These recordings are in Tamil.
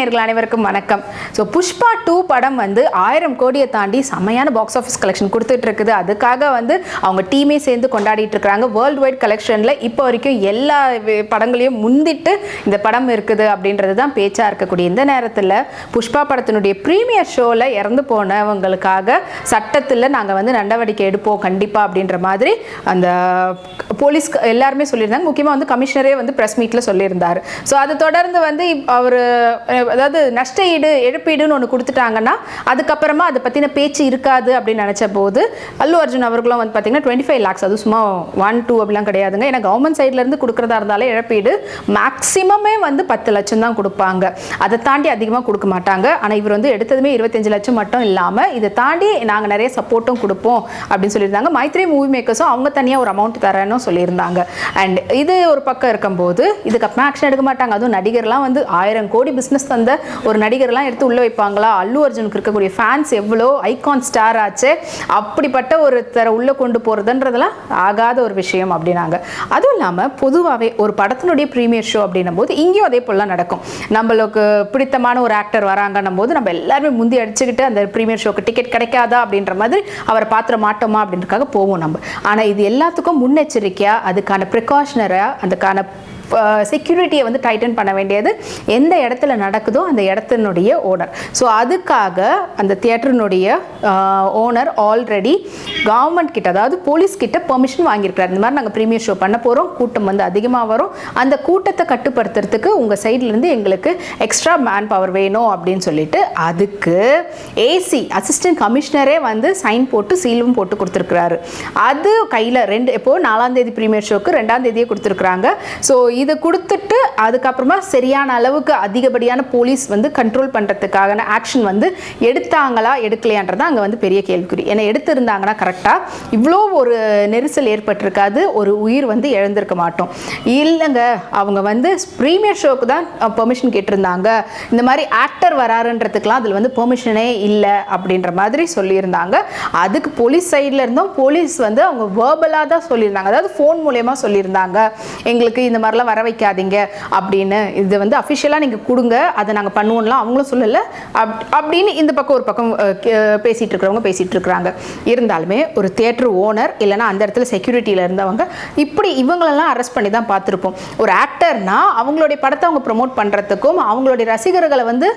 நேர்கள் அனைவருக்கும் வணக்கம். ஸோ புஷ்பா டூ படம் வந்து ஆயிரம் கோடியை தாண்டி செம்மையான பாக்ஸ் ஆஃபீஸ் கலெக்ஷன் கொடுத்துட்டு இருக்குது அதுக்காக வந்து அவங்க டீமே சேர்ந்து கொண்டாடிட்டு இருக்காங்க வேர்ல்டு வைட் கலெக்ஷனில் இப்போ வரைக்கும் எல்லா படங்களையும் முந்திட்டு இந்த படம் இருக்குது அப்படின்றது தான் பேச்சாக இருக்கக்கூடிய இந்த நேரத்தில் புஷ்பா படத்தினுடைய ப்ரீமியர் ஷோவில் இறந்து போனவங்களுக்காக சட்டத்தில் நாங்கள் வந்து நடவடிக்கை எடுப்போம் கண்டிப்பாக அப்படின்ற மாதிரி அந்த போலீஸ் எல்லாருமே சொல்லியிருந்தாங்க. முக்கியமாக வந்து கமிஷனரே வந்து ப்ரெஸ் மீட்டில் சொல்லியிருந்தார். ஸோ அதை தொடர்ந்து வந்து அவர் அதாவது நஷ்ட ஈடு இழப்பீடுன்னு ஒன்று கொடுத்துட்டாங்கன்னா அதுக்கப்புறமா அதை பற்றின பேச்சு இருக்காது அப்படின்னு நினச்ச போது அல்லு அர்ஜுன் அவர்களும் வந்து பார்த்தீங்கன்னா டுவெண்ட்டி ஃபைவ் லேக்ஸ் அது சும்மா ஒன் டூ அப்படிலாம் கிடையாதுங்க. ஏன்னா கவர்மெண்ட் சைட்லேருந்து கொடுக்குறதா இருந்தாலே இழப்பீடு மேக்ஸிமமே வந்து பத்து லட்சம் தான் கொடுப்பாங்க. அதை தாண்டி அதிகமாக கொடுக்க மாட்டாங்க. ஆனால் இவர் வந்து எடுத்ததுமே இருபத்தஞ்சு லட்சம் மட்டும் இல்லாமல் இதை தாண்டி நாங்கள் நிறைய சப்போர்ட்டும் கொடுப்போம் அப்படின்னு சொல்லியிருந்தாங்க. மைத்ரி மூவி மேக்கர்ஸும் அவங்க தனியாக ஒரு அமௌண்ட் தரேன்னு சொல்லியிருந்தாங்க. அண்ட் இது ஒரு பக்கம் இருக்கும்போது இதுக்கப்புறம் ஆக்ஷன் எடுக்க மாட்டாங்க. அதுவும் நடிகர்லாம் வந்து ஆயிரம் கோடி பிஸ்னஸ் தந்து ஒரு நடிகர்லாம் எடுத்து உள்ளே வைப்பாங்களா? அல்லு அர்ஜுனுக்கு இருக்கக்கூடிய ஃபேன்ஸ் எவ்வளோ ஐகான் ஸ்டார் ஆச்சு? அப்படிப்பட்ட ஒருத்தரை உள்ளே கொண்டு போகிறதுன்றதெல்லாம் ஆகாத ஒரு விஷயம் அப்படின்னாங்க. அதுவும் இல்லாமல் பொதுவாகவே ஒரு படத்தினுடைய ப்ரீமியர் ஷோ அப்படின்னும் போது இங்கேயும் அதே போலலாம் நடக்கும். நம்மளுக்கு பிடித்தமான ஒரு ஆக்டர் வராங்கன்னும் போது நம்ம எல்லாருமே முந்தி அடிச்சுக்கிட்டு அந்த ப்ரீமியர் ஷோக்கு டிக்கெட் கிடைக்காதா அப்படின்ற மாதிரி அவரை பாத்திர மாட்டோமா அப்படின்றக்காக போவோம் நம்ம. ஆனால் இது எல்லாத்துக்கும் முன்னெச்சரிக்கையாக அதுக்கான ப்ரிகாஷனராக அதுக்கான செக்யூரிட்டியை வந்து டைட்டன் பண்ண வேண்டியது எந்த இடத்துல நடக்குதோ அந்த இடத்தினுடைய ஓனர் ஸோ அதுக்காக அந்த தியேட்டரினுடைய ஓனர் ஆல்ரெடி கவர்மெண்ட் கிட்ட அதாவது போலீஸ் கிட்ட பெர்மிஷன் வாங்கியிருக்கிறார். இந்த மாதிரி நாங்கள் ப்ரீமியர் ஷோ பண்ண போகிறோம் கூட்டம் வந்து அதிகமாக வரும். அந்த கூட்டத்தை கட்டுப்படுத்துறதுக்கு உங்கள் சைட்லேருந்து எங்களுக்கு எக்ஸ்ட்ரா மேன் பவர் வேணும் அப்படின்னு சொல்லிட்டு அதுக்கு ஏசி அசிஸ்டன்ட் கமிஷனரே வந்து சைன் போட்டு சீலும் போட்டு கொடுத்துருக்குறாரு. அது கையில் ரெண்டு எப்போது நாலாம் தேதி ப்ரீமியர் ஷோக்கு ரெண்டாம் தேதியே கொடுத்துருக்குறாங்க. ஸோ இதை கொடுத்துட்டு அதுக்கப்புறமா சரியான அளவுக்கு அதிகப்படியான போலீஸ் வந்து கண்ட்ரோல் பண்ணுறதுக்கான ஆக்ஷன் வந்து எடுத்தாங்களா எடுக்கலையான்றது அங்கே வந்து பெரிய கேள்விக்குறி. ஏன்னா எடுத்திருந்தாங்கன்னா கரெக்டாக இவ்வளோ ஒரு நெரிசல் ஏற்பட்டிருக்காது ஒரு உயிர் வந்து இழந்திருக்க மாட்டோம். இல்லைங்க அவங்க வந்து ப்ரீமியர் ஷோக்கு தான் பெர்மிஷன் கேட்டிருந்தாங்க. இந்த மாதிரி ஆக்டர் வராருன்றதுக்கெலாம் அதில் வந்து பெர்மிஷனே இல்லை அப்படின்ற மாதிரி சொல்லியிருந்தாங்க. அதுக்கு போலீஸ் சைடில் இருந்தும் போலீஸ் வந்து அவங்க வேர்பலாக தான் சொல்லியிருந்தாங்க. அதாவது ஃபோன் மூலயமா சொல்லியிருந்தாங்க. எங்களுக்கு இந்த மாதிரிலாம் வர வைக்காதீங்க அப்படின்னு இது வந்து அஃபிஷியலாக நீங்கள் கொடுங்க. அதை நாங்கள் பண்ணுவோம்லாம் அவங்களும் சொல்லலை. அப் அப்படின்னு இந்த பக்கம் ஒரு பக்கம் பேசிகிட்டு இருக்கிறவங்க பேசிகிட்டு இருக்கிறாங்க இருந்தாலுமே ஒரு தேட்டர் ஓனர் இல்லைனா அந்த இடத்துல செக்யூரிட்டியில் இருந்தவங்க இப்படி இவங்களெல்லாம் அரெஸ்ட் பண்ணி தான் பார்த்துருப்போம். ஒரு ஆக்டர்னா அவங்களுடைய படத்தை அவங்க ப்ரொமோட் பண்ணுறதுக்கும் அவங்களுடைய ரசிகர்களை வந்து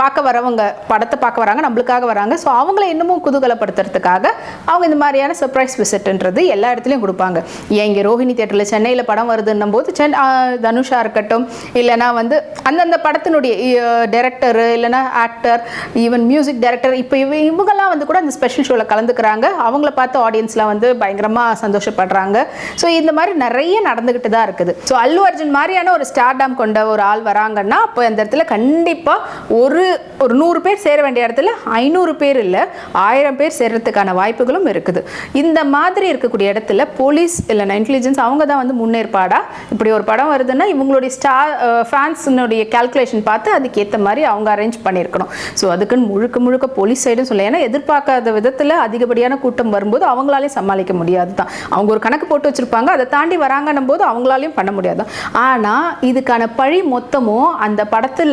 பார்க்க வரவங்க படத்தை பார்க்க வராங்க நம்மளுக்காக வராங்க. ஸோ அவங்கள இன்னமும் குதூகலப்படுத்துறதுக்காக அவங்க இந்த மாதிரியான சர்ப்ரைஸ் விசிட்ன்றது எல்லா இடத்துலையும் கொடுப்பாங்க. ஏன் இங்கே ரோஹிணி தேட்டரில் சென்னையில் படம் வருதுன்னும் போது சென் uh, தனுஷா இருக்கட்டும் இல்லைன்னா வந்து அந்தந்த படத்தினுடைய டைரக்டர் இல்லைனா ஆக்டர் ஈவன் மியூசிக் டைரக்டர் இப்போ இவ இவங்கெல்லாம் வந்து கூட அந்த ஸ்பெஷல் ஷோவில் கலந்துக்கிறாங்க. அவங்கள பார்த்து ஆடியன்ஸ்லாம் வந்து பயங்கரமாக சந்தோஷப்படுறாங்க. ஸோ இந்த மாதிரி நிறைய நடந்துக்கிட்டு தான் இருக்குது. ஸோ அல்லு அர்ஜுன் மாதிரியான ஒரு ஸ்டார்டாம் கொண்ட ஒரு ஆள் வராங்கன்னா அப்போ அந்த இடத்துல கண்டிப்பாக ஒரு ஒரு நூறு பேர் சேர வேண்டிய இடத்துல ஐநூறு பேர் இல்லை ஆயிரம் பேர் சேர்றதுக்கான வாய்ப்புகளும் இருக்குது. இந்த மாதிரி இருக்கக்கூடிய இடத்துல போலீஸ் இல்லைன்னா இன்டெலிஜென்ஸ் அவங்க தான் வந்து முன்னேற்பாடாக இப்படி அப்படி ஒரு படம் வருதுன்னா இவங்களுடைய ஸ்டார் ஃபேன்ஸினுடைய கால்குலேஷன் பார்த்து அதுக்கேற்ற மாதிரி அவங்க அரேஞ்ச் பண்ணியிருக்கணும் ஸோ அதுக்குன்னு முழுக்க முழுக்க போலீஸ் சைடும் சொல்ல ஏன்னா எதிர்பார்க்காத விதத்தில் அதிகப்படியான கூட்டம் வரும்போது அவங்களாலே சமாளிக்க முடியாது தான் அவங்க ஒரு கணக்கு போட்டு வச்சுருப்பாங்க. அதை தாண்டி வராங்கன்னும் போது அவங்களாலையும் பண்ண முடியாது ஆனால் இதுக்கான பழி மொத்தமும் அந்த படத்தில்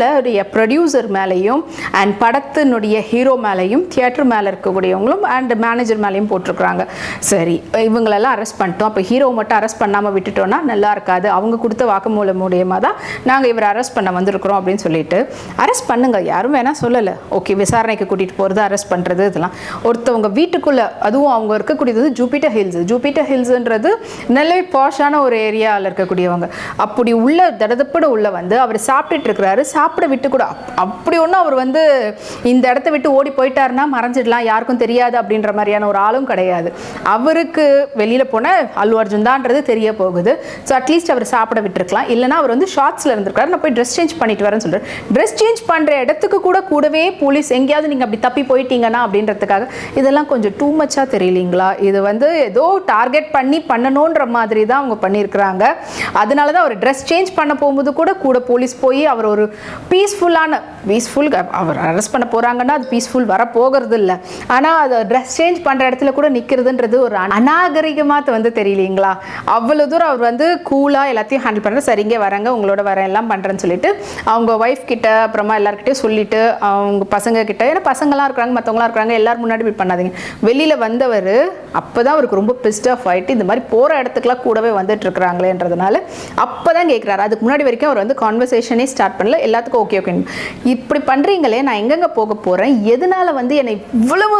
ப்ரொடியூசர் மேலேயும் அண்ட் படத்தினுடைய ஹீரோ மேலேயும் தியேட்டர் மேலே இருக்கக்கூடியவங்களும் அண்ட் மேனேஜர் மேலேயும் போட்டிருக்கிறாங்க. சரி இவங்களெல்லாம் அரெஸ்ட் பண்ணிட்டோம். அப்போ ஹீரோ மட்டும் அரெஸ்ட் பண்ணாமல் விட்டுட்டோம்னா நல்லா இருக்காது. அவங்க கொடுத்த வாக்குமூலம் மூலியமாக தான் நாங்கள் இவரை அரெஸ்ட் பண்ண வந்திருக்கிறோம் அப்படின்னு சொல்லிட்டு அரெஸ்ட் பண்ணுங்க. யாரும் வேணால் சொல்லலை. ஓகே விசாரணைக்கு கூட்டிகிட்டு போகிறது அரெஸ்ட் பண்ணுறது இதெல்லாம். ஒருத்தவங்க வீட்டுக்குள்ளே அதுவும் அவங்க இருக்கக்கூடியது ஜூபிட்டர் ஹில்ஸ் ஜூபிட்டர் ஹில்ஸ்ன்றது நல்ல பாஷான ஒரு ஏரியாவில் இருக்கக்கூடியவங்க. அப்படி உள்ள தடதப்பட உள்ள வந்து அவர் சாப்பிட்டுட்டு இருக்கிறாரு. சாப்பிட விட்டு கூட அப்படி ஒன்றும் அவர் வந்து இந்த இடத்த விட்டு ஓடி போயிட்டாருன்னா மறைஞ்சிடலாம். யாருக்கும் தெரியாது அப்படின்ற மாதிரியான ஒரு ஆளும் கிடையாது. அவருக்கு வெளியில் போன அல்லு அர்ஜுன் தான்ன்றது தெரிய போகுது. ஸோ அட்லீஸ்ட் அவர் சாப்பிட விட்டுருக்கலாம் இல்லைனா அவர் வந்து ஷார்ட்ஸில் இருந்திருக்காரு. நான் போய் ட்ரெஸ் சேஞ்ச் பண்ணிட்டு வரேன்னு சொல்கிறார் ட்ரெஸ் சேஞ்ச் பண்ணுற இடத்துக்கு கூட கூடவே போலீஸ் எங்கேயாவது நீங்கள் அப்படி தப்பி போயிட்டீங்கன்னா அப்படின்றதுக்காக இதெல்லாம் கொஞ்சம் டூ மச்சாக தெரியலீங்களா? இது வந்து ஏதோ டார்கெட் பண்ணி பண்ணணுன்ற மாதிரி தான் அவங்க பண்ணியிருக்கிறாங்க. அதனால தான் அவர் ட்ரெஸ் சேஞ்ச் பண்ண போகும்போது கூட கூட போலீஸ் போய் அவர் ஒரு பீஸ்ஃபுல்லான பீஸ்ஃபுல் அவர் அரெஸ்ட் பண்ண போகிறாங்கன்னா அது பீஸ்ஃபுல் வர போகிறது இல்லை. ஆனால் அது ட்ரெஸ் சேஞ்ச் பண்ணுற இடத்துல கூட நிற்கிறதுன்றது ஒரு அநாகரிகமாக வந்து தெரியலீங்களா? அவ்வளோ தூரம் அவர் வந்து கூலாக எல்லாத்தையும் எல்லாத்தையும் ஹேண்டில் பண்ணுறேன் சரிங்க வரேங்க உங்களோட வரேன் எல்லாம் பண்ணுறேன்னு சொல்லிட்டு அவங்க ஒய்ஃப் கிட்ட அப்புறமா எல்லாருக்கிட்டையும் சொல்லிட்டு அவங்க பசங்க கிட்ட ஏன்னா பசங்களாம் இருக்கிறாங்க மற்றவங்களாம் இருக்கிறாங்க எல்லாரும் முன்னாடி இப்படி பண்ணாதீங்க. வெளியில் வந்தவர் அப்போ தான் அவருக்கு ரொம்ப பிஸ்ட் ஆஃப் ஆகிட்டு இந்த மாதிரி போகிற இடத்துக்குலாம் கூடவே வந்துட்டு இருக்கிறாங்களேன்றதுனால அப்போ தான் கேட்குறாரு அதுக்கு முன்னாடி வரைக்கும் அவர் வந்து கான்வர்சேஷனே ஸ்டார்ட் பண்ணல. எல்லாத்துக்கும் ஓகே ஓகே இப்படி பண்ணுறீங்களே நான் எங்கெங்கே போக போகிறேன் எதனால் வந்து என்னை இவ்வளவு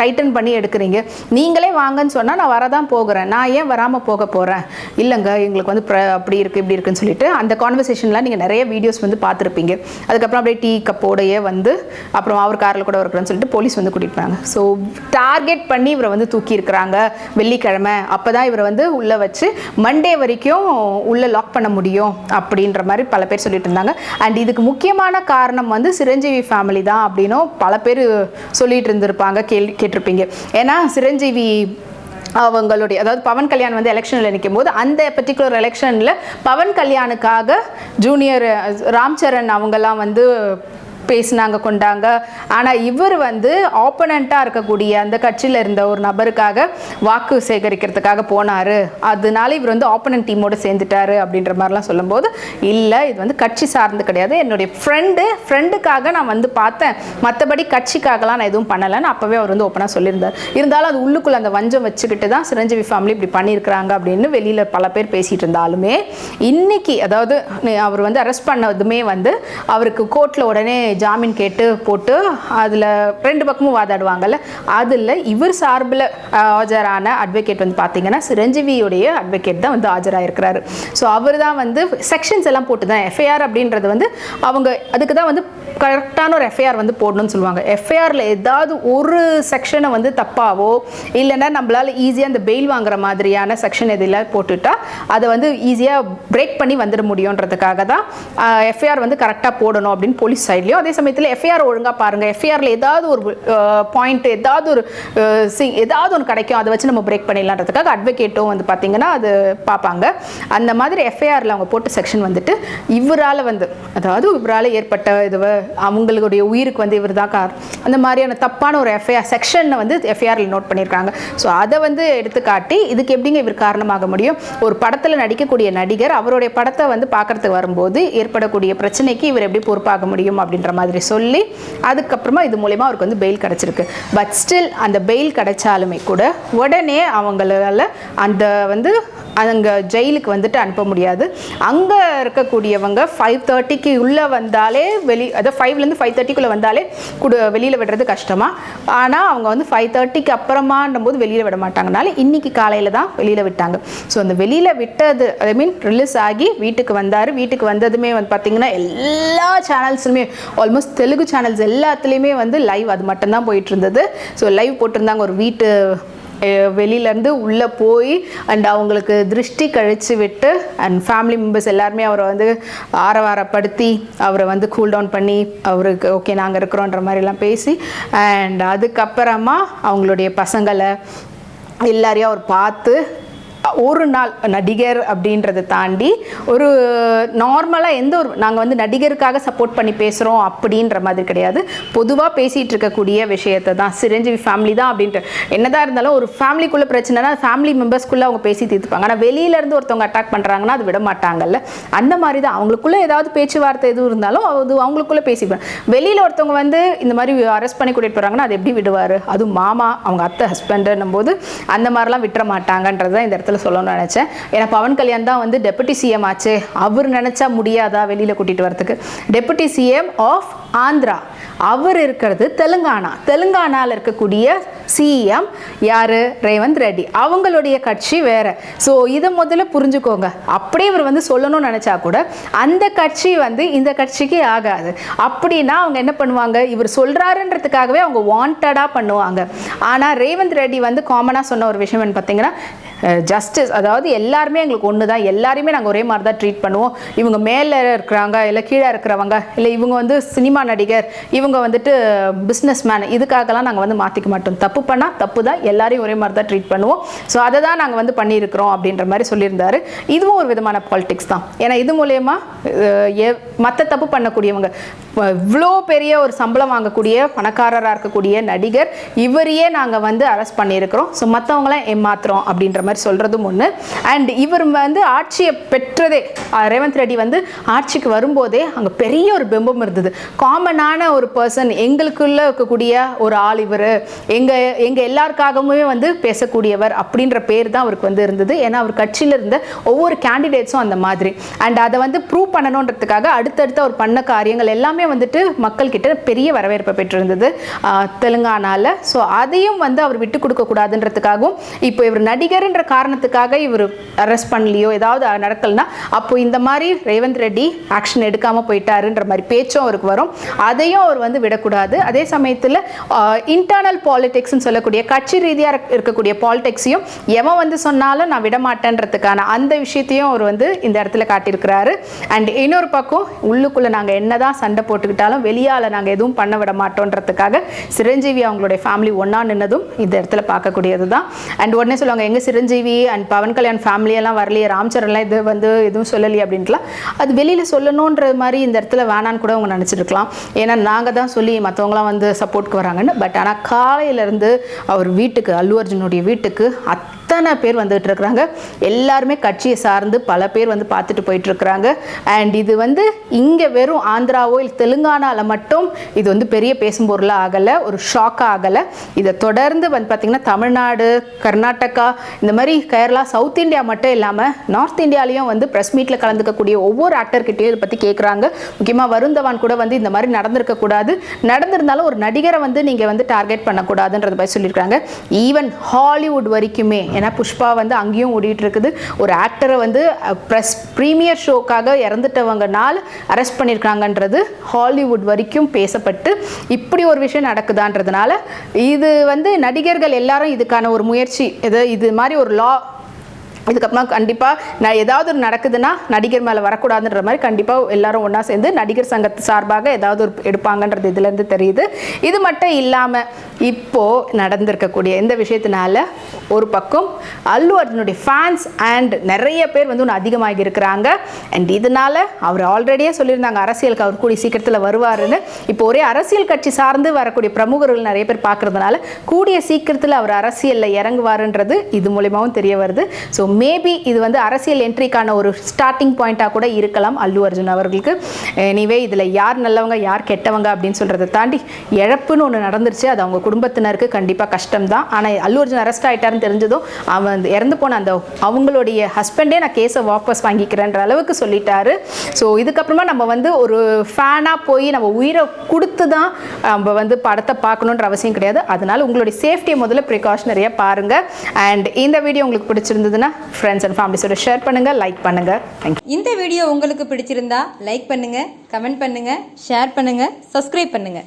டைட்டன் பண்ணி எடுக்கிறீங்க? நீங்களே வாங்கன்னு சொன்னால் நான் வரதான் போகிறேன். நான் ஏன் வராமல் போக போகிறேன் இல்லைங்க எங்களுக்கு வந்து அப்படி இருக்குது இப்படி இருக்குன்னு சொல்லிட்டு அந்த கான்வர்சேஷன்லாம் நீங்கள் நிறைய வீடியோஸ் வந்து பார்த்துருப்பீங்க. அதுக்கப்புறம் அப்படியே டீ கப்போடையே வந்து அப்புறம் அவர் காரில் கூட இருக்கிறேன்னு சொல்லிட்டு போலீஸ் வந்து கூட்டிகிட்டு போனாங்க ஸோ டார்கெட் பண்ணி இவரை வந்து தூக்கி இருக்கிறாங்க வெள்ளிக்கிழமை. அப்போ தான் இவரை வந்து உள்ளே வச்சு மண்டே வரைக்கும் உள்ளே லாக் பண்ண முடியும் அப்படின்ற மாதிரி பல பேர் சொல்லிட்டு இருந்தாங்க. அண்ட் இதுக்கு முக்கியமான காரணம் வந்து சிரஞ்சீவி ஃபேமிலி தான் அப்படின்னும் பல பேர் சொல்லிட்டு இருந்திருப்பாங்க கேள்வி கேட்டிருப்பீங்க. ஏன்னா சிரஞ்சீவி அவங்களுடைய அதாவது பவன் கல்யாண் வந்து எலெக்ஷனில் நிற்கும் போது அந்த பர்டிகுலர் எலெக்ஷனில் பவன் கல்யாணுக்காக ஜூனியர் ராம்சரண் அவங்கெல்லாம் வந்து பேசினாங்க கொண்டாங்க. ஆனால் இவர் வந்து ஆப்பனண்ட்டாக இருக்கக்கூடிய அந்த கட்சியில் இருந்த ஒரு நபருக்காக வாக்கு சேகரிக்கிறதுக்காக போனார். அதனால இவர் வந்து ஆப்பனண்ட் டீமோடு சேர்ந்துட்டாரு அப்படின்ற மாதிரிலாம் சொல்லும்போது இல்லை இது வந்து கட்சி சார்ந்து கிடையாது. என்னுடைய ஃப்ரெண்டு ஃப்ரெண்டுக்காக நான் வந்து பார்த்தேன். மற்றபடி கட்சிக்காகலாம் நான் எதுவும் பண்ணலைன்னு அப்போவே அவர் வந்து ஓப்பனாக சொல்லியிருந்தார். இருந்தாலும் அது உள்ளுக்குள்ள அந்த வஞ்சம் வச்சுக்கிட்டு தான் சிரஞ்சீவி ஃபேமிலி இப்படி பண்ணியிருக்கிறாங்க அப்படின்னு வெளியில் பல பேர் பேசிகிட்டு இருந்தாலுமே இன்னைக்கு அதாவது அவர் வந்து அரெஸ்ட் பண்ணதுமே வந்து அவருக்கு கோர்ட்டில் உடனே ஜாமீன் கேட்டு போட்டு அதில் ரெண்டு பக்கமும் வாதாடுவாங்கல்ல. அதில் இவர் சார்பில் ஆஜரான அட்வொகேட் வந்து பார்த்தீங்கன்னா சிரஞ்சீவியுடைய அட்வொகேட் தான் வந்து ஆஜராயிருக்கிறாரு. ஸோ அவர் தான் வந்து செக்ஷன்ஸ் எல்லாம் போட்டு தான் எஃப்ஐஆர் அப்படின்றது வந்து அவங்க அதுக்கு தான் வந்து கரெக்டான ஒரு எஃப்ஐஆர் வந்து போடணும்னு சொல்லுவாங்க. எஃப்ஐஆரில் ஏதாவது ஒரு செக்ஷனை வந்து தப்பாவோ இல்லைன்னா நம்மளால் ஈஸியாக அந்த பெயில் வாங்குற மாதிரியான செக்ஷன் எதில் போட்டுட்டா அதை வந்து ஈஸியாக பிரேக் பண்ணி வந்துட முடியுன்றதுக்காக தான் எஃப்ஐஆர் வந்து கரெக்டாக போடணும் அப்படின்னு போலீஸ் சைட்லேயும் அதே சமயத்தில் எஃப்ஐஆர் ஒழுங்காக பாருங்கள் எஃப்ஐஆரில் ஏதாவது ஒரு பாயிண்ட் ஏதாவது ஒரு சி ஏதாவது ஒன்று கிடைக்கும் அதை வச்சு நம்ம பிரேக் பண்ணிடலான்றதுக்காக அட்வொகேட்டும் வந்து பார்த்தீங்கன்னா அது பார்ப்பாங்க அந்த மாதிரி எஃப்ஐஆரில் அவங்க போட்ட செக்ஷன் வந்துட்டு இவரால் வந்து அதாவது இவரால் ஏற்பட்ட இதுவை அவங்களுடைய உயிருக்கு வந்து இவர் தான் கார் அந்த மாதிரியான தப்பான ஒரு எஃப்ஐஆர் செக்ஷனை வந்து எஃப்ஐஆரில் நோட் பண்ணியிருக்காங்க ஸோ அதை வந்து எடுத்துக்காட்டி இதுக்கு எப்படிங்க இவர் காரணமாக முடியும்? ஒரு படத்தில் நடிக்கக்கூடிய நடிகர் அவருடைய படத்தை வந்து பார்க்கறதுக்கு வரும்போது ஏற்படக்கூடிய பிரச்சனைக்கு இவர் எப்படி பொறுப்பாக முடியும் அப்படின்ற மாதிரி சொல்லி அதுக்கப்புறமா இது மூலயமா அவருக்கு வந்து பெயில் கிடச்சிருக்கு. பட் ஸ்டில் அந்த பெயில் கிடைச்சாலுமே கூட உடனே அவங்களால அந்த வந்து அங்கே ஜெயிலுக்கு வந்துட்டு அனுப்ப முடியாது. அங்கே இருக்கக்கூடியவங்க ஃபைவ் தேர்ட்டிக்கு உள்ளே வந்தாலே வெளி அதாவது ஃபைவ்லேருந்து ஃபைவ் தேர்ட்டிக்குள்ளே வந்தாலே குடு வெளியில் விடுறது கஷ்டமாக ஆனால் அவங்க வந்து ஃபைவ் தேர்ட்டிக்கு அப்புறமான்னும் போது வெளியில் விட மாட்டாங்கனால இன்னைக்கு காலையில் தான் வெளியில் விட்டாங்க. ஸோ அந்த வெளியில் விட்டது ஐ மீன் ரிலீஸ் ஆகி வீட்டுக்கு வந்தார். வீட்டுக்கு வந்ததுமே வந்து பார்த்தீங்கன்னா எல்லா சேனல்ஸுமே ஆல்மோஸ்ட் தெலுங்கு சேனல்ஸ் எல்லாத்துலேயுமே வந்து லைவ் அது மட்டும்தான் போயிட்டு இருந்தது. ஸோ லைவ் போட்டிருந்தாங்க ஒரு வீட்டு வெளியிலேருந்து உள்ளே போய் அண்ட் அவங்களுக்கு திருஷ்டி கழிச்சு விட்டு அண்ட் ஃபேமிலி மெம்பர்ஸ் எல்லாருமே அவரை வந்து ஆரவாரப்படுத்தி அவரை வந்து கூல் டவுன் பண்ணி அவருக்கு ஓகே நாங்கள் இருக்கிறோன்ற மாதிரிலாம் பேசி அண்ட் அதுக்கப்புறமா அவங்களுடைய பசங்களை எல்லாரையும் அவர் பார்த்து ஒரு நாள் நடிகர் அப்படின்றத தாண்டி ஒரு நார்மலாக எந்த ஒரு நாங்கள் வந்து நடிகருக்காக சப்போர்ட் பண்ணி பேசுகிறோம் அப்படின்ற மாதிரி கிடையாது. பொதுவாக பேசிகிட்டு இருக்கக்கூடிய விஷயத்தை தான். சிரஞ்சீவி ஃபேமிலி தான் அப்படின்ட்டு. என்னதான் இருந்தாலும் ஒரு ஃபேமிலிக்குள்ளே பிரச்சனைனா ஃபேமிலி மெம்பர்ஸ்க்குள்ளே அவங்க பேசி தீர்த்துப்பாங்க. ஆனால் வெளியிலேருந்து ஒருத்தவங்க அட்டாக் பண்ணுறாங்கன்னா அது விட மாட்டாங்கல்ல. அந்த மாதிரி தான். அவங்களுக்குள்ளே ஏதாவது பேச்சுவார்த்தை எதுவும் இருந்தாலும் அது அவங்களுக்குள்ளே பேசிப்பாங்க. வெளியில் ஒருத்தவங்க வந்து இந்த மாதிரி அரெஸ்ட் பண்ணி கூட்டிகிட்டு போகிறாங்கன்னா அது எப்படி விடுவார்? அதுவும் மாமா அவங்க அத்தை ஹஸ்பண்டுன்னும் போது அந்த மாதிரிலாம் விட்டுற மாட்டாங்கன்றது தான் இந்த இடத்துல சொல்லணும்னு நினச்சேன். ஏன்னா பவன் கல்யாண் தான் வந்து டெபுட்டி சிஎம் ஆச்சு. அவர் நினச்சா முடியாதா வெளியில் கூட்டிகிட்டு வரதுக்கு? Deputy CM of Andhra. அவர் இருக்கிறது தெலுங்கானா. தெலுங்கானாவில் இருக்கக்கூடிய சிஎம் யார்? ரேவந்த் ரெட்டி. அவங்களுடைய கட்சி வேற. ஸோ இதை முதல்ல புரிஞ்சுக்கோங்க. அப்படியே இவர் வந்து சொல்லணும்னு நினச்சா கூட அந்த கட்சி வந்து இந்த கட்சிக்கு ஆகாது. அப்படின்னா அவங்க என்ன பண்ணுவாங்க? இவர் சொல்கிறாருன்றதுக்காகவே அவங்க வாண்டடாக பண்ணுவாங்க. ஆனால் ரேவந்த் ரெட்டி வந்து காமனாக சொன்ன ஒரு விஷயம் பார்த்தீங்கன்னா ஜஸ்டிஸ் அதாவது எல்லாருமே எங்களுக்கு ஒன்று தான் எல்லாருமே நாங்கள் ஒரே மாதிரி தான் ட்ரீட் பண்ணுவோம். இவங்க மேலே இருக்கிறாங்க இல்லை கீழே இருக்கிறவங்க இல்லை இவங்க வந்து சினிமா நடிகர் இவங்க வந்துட்டு பிஸ்னஸ் மேன் இதுக்காகலாம் நாங்கள் வந்து மாற்றிக்க மாட்டோம். தப்பு பண்ணால் தப்பு தான் எல்லாரையும் ஒரே மாதிரி தான் ட்ரீட் பண்ணுவோம். ஸோ அதை தான் நாங்கள் வந்து பண்ணியிருக்கிறோம் அப்படின்ற மாதிரி சொல்லியிருந்தார். இதுவும் ஒரு விதமான பாலிடிக்ஸ் தான். ஏன்னா இது மூலயமா மற்ற தப்பு பண்ணக்கூடியவங்க இவ்வளோ பெரிய ஒரு சம்பளம் வாங்கக்கூடிய பணக்காரராக இருக்கக்கூடிய நடிகர் இவரையே நாங்கள் வந்து அரெஸ்ட் பண்ணியிருக்கிறோம். ஸோ மற்றவங்களாம் ஏமாத்துறோம் அப்படின்ற மாதிரி சொல்கிறதும் ஒன்று அண்ட் இவர் வந்து ஆட்சியை பெற்றதே ரேவந்த் ரெட்டி வந்து ஆட்சிக்கு வரும்போதே அங்கே பெரிய ஒரு பிம்பம் இருந்தது. காமனான ஒரு பர்சன் எங்களுக்குள்ள இருக்கக்கூடிய ஒரு ஆள் இவர். எங்கள் எங்கள் எல்லாருக்காகவுமே வந்து பேசக்கூடியவர் அப்படின்ற பேர் தான் அவருக்கு வந்து இருந்தது. ஏன்னா அவர் கட்சியில் இருந்த ஒவ்வொரு கேண்டிடேட்ஸும் அந்த மாதிரி. அண்ட் அதை வந்து ப்ரூவ் பண்ணணுன்றதுக்காக அடுத்தடுத்து அவர் பண்ண காரியங்கள் எல்லாமே வந்துட்டு மக்கள்கிட்ட பெரிய வரவேற்பை பெற்றிருந்தது தெலுங்கானாவில் ஸோ அதையும் வந்து அவர் விட்டு கொடுக்கக்கூடாதுன்றதுக்காகவும் இப்போ இவர் நடிகர்ன்ற காரணத்துக்காக இவர் அரெஸ்ட் பண்ணலையோ ஏதாவது நடக்கலனா அப்போ இந்த மாதிரி ரேவந்த் ரெட்டி ஆக்ஷன் எடுக்காம போயிட்டாருன்ற மாதிரி பேச்சும் அவருக்கு வரும். அதையும் அவர் வந்து விடக்கூடாது. அதே சமயத்தில் இன்டர்னல் பாலிடிக்ஸ்னு சொல்லக்கூடிய கட்சி ரீதியாக இருக்கக்கூடிய பாலிடிக்ஸையும் எவன் வந்து சொன்னாலும் நான் விட மாட்டேன்றதுக்கான அந்த விஷயத்தையும் அவர் வந்து இந்த இடத்துல காட்டியிருக்கிறாரு. அண்ட் இன்னொரு பக்கம் உள்ளுக்குள்ளே நாங்கள் என்னதான் சண்டை போட்டுக்கிட்டாலும் வெளியால் நாங்கள் எதுவும் பண்ண விட மாட்டோன்றதுக்காக சிரஞ்சீவி அவங்களுடைய ஃபேமிலி ஒன்றா நின்னதும் இந்த இடத்துல பார்க்கக்கூடியது தான் அண்ட் உடனே சொல்லுவாங்க எங்கள் சிரஞ்சீவி அண்ட் பவன் கல்யாண் ஃபேமிலியெல்லாம் வரலையே ராம்சரன்லாம் இது வந்து எதுவும் சொல்லலையே அப்படின்ட்டுலாம் அது வெளியில் சொல்லணுன்ற மாதிரி இந்த இடத்துல வேணான்னு கூட அவங்க நினச்சிருக்கலாம். ஏன்னா நாங்கள் தான் சொல்லி மற்றவங்களாம் வந்து சப்போர்ட்க்கு வராங்கன்னு. பட் ஆனால் காலையிலேருந்து அவர் வீட்டுக்கு அல்லு அர்ஜுனுடைய வீட்டுக்கு அத் எத்தனை பேர் வந்துட்டு இருக்கிறாங்க எல்லாருமே கட்சியை சார்ந்து பல பேர் வந்து பார்த்துட்டு போயிட்டு இருக்கிறாங்க அண்ட் இது வந்து இங்கே வெறும் ஆந்திராவோ இல்லை தெலுங்கானாவில் மட்டும் இது வந்து பெரிய பேசும் பொருளாக ஆகலை ஒரு ஷாக்காக ஆகலை. இதை தொடர்ந்து வந்து பார்த்திங்கன்னா தமிழ்நாடு கர்நாடகா இந்த மாதிரி கேரளா சவுத் இந்தியா மட்டும் இல்லாமல் நார்த் இந்தியாலையும் வந்து ப்ரெஸ் மீட்டில் கலந்துக்கக்கூடிய ஒவ்வொரு ஆக்டர்கிட்டையும் இதை பற்றி கேட்குறாங்க முக்கியமாக வருந்தவான் கூட வந்து இந்த மாதிரி நடந்திருக்கக்கூடாது நடந்திருந்தாலும் ஒரு நடிகரை வந்து நீங்கள் வந்து டார்கெட் பண்ணக்கூடாதுன்றத பற்றி சொல்லியிருக்காங்க ஈவன் ஹாலிவுட் வரைக்குமே ஏன்னா புஷ்பா வந்து அங்கேயும் ஓடிட்டு இருக்குது ஒரு ஆக்டரை வந்து ப்ரெஸ் ப்ரீமியர் ஷோக்காக இறந்துட்டவங்கனால அரெஸ்ட் பண்ணியிருக்காங்கன்றது ஹாலிவுட் வரைக்கும் பேசப்பட்டு இப்படி ஒரு விஷயம் நடக்குதான்றதுனால இது வந்து நடிகர்கள் எல்லாரும் இதுக்கான ஒரு முயற்சி. இது இது மாதிரி ஒரு லா இதுக்கப்புறமா கண்டிப்பாக நான் ஏதாவது ஒரு நடக்குதுன்னா நடிகர் மேலே வரக்கூடாதுன்ற மாதிரி கண்டிப்பாக எல்லாரும் ஒன்றா சேர்ந்து நடிகர் சங்கத்து சார்பாக ஏதாவது ஒரு எடுப்பாங்கன்றது இதுலேருந்து தெரியுது. இது மட்டும் இல்லாமல் இப்போது நடந்திருக்கக்கூடிய இந்த விஷயத்தினால ஒரு பக்கம் அல்லு அர்ஜுனுடைய ஃபேன்ஸ் அண்ட் நிறைய பேர் வந்து ஒன்று அதிகமாகி இருக்கிறாங்க. அண்ட் இதனால அவர் ஆல்ரெடியே சொல்லியிருந்தாங்க அரசியலுக்கு அவர் கூடிய சீக்கிரத்தில் வருவாருன்னு. இப்போ ஒரே அரசியல் கட்சி சார்ந்து வரக்கூடிய பிரமுகர்கள் நிறைய பேர் பார்க்குறதுனால கூடிய சீக்கிரத்தில் அவர் அரசியலில் இறங்குவாருன்றது இது மூலியமாகவும் தெரிய வருது. ஸோ மேபி இது வந்து அரசியல் என்ட்ரிக்கான ஒரு ஸ்டார்டிங் பாயிண்ட்டாக கூட இருக்கலாம் அல்லு அர்ஜுன் அவர்களுக்கு. எனிவே இதில் யார் நல்லவங்க யார் கெட்டவங்க அப்படின்னு சொல்கிறத தாண்டி இழப்புன்னு ஒன்று நடந்துருச்சு. அது அவங்க குடும்பத்தினருக்கு கண்டிப்பாக கஷ்டம் தான் ஆனால் அல்லு அர்ஜுன் அரெஸ்ட் ஆகிட்டாருன்னு தெரிஞ்சதும் அவன் இறந்து போன அந்த அவங்களுடைய ஹஸ்பண்டே நான் கேஸை வாபஸ் வாங்கிக்கிறேன்ற அளவுக்கு சொல்லிட்டாரு. ஸோ இதுக்கப்புறமா நம்ம வந்து ஒரு ஃபேனாக போய் நம்ம உயிரை கொடுத்து தான் நம்ம வந்து படத்தை பார்க்கணுன்ற அவசியம் கிடையாது. அதனால் உங்களுடைய சேஃப்டியை முதல்ல ப்ரிகாஷனரியாக பாருங்கள் அண்ட் இந்த வீடியோ உங்களுக்கு பிடிச்சிருந்ததுன்னா ஃப்ரெண்ட்ஸ் அண்ட் ஃபேமிலிஸோட ஷேர் பண்ணுங்கள் லைக் பண்ணுங்கள் தேங்க்யூ இந்த வீடியோ உங்களுக்கு பிடிச்சிருந்தா லைக் பண்ணுங்கள் கமெண்ட் பண்ணுங்கள் ஷேர் பண்ணுங்கள் சப்ஸ்கிரைப் பண்ணுங்கள்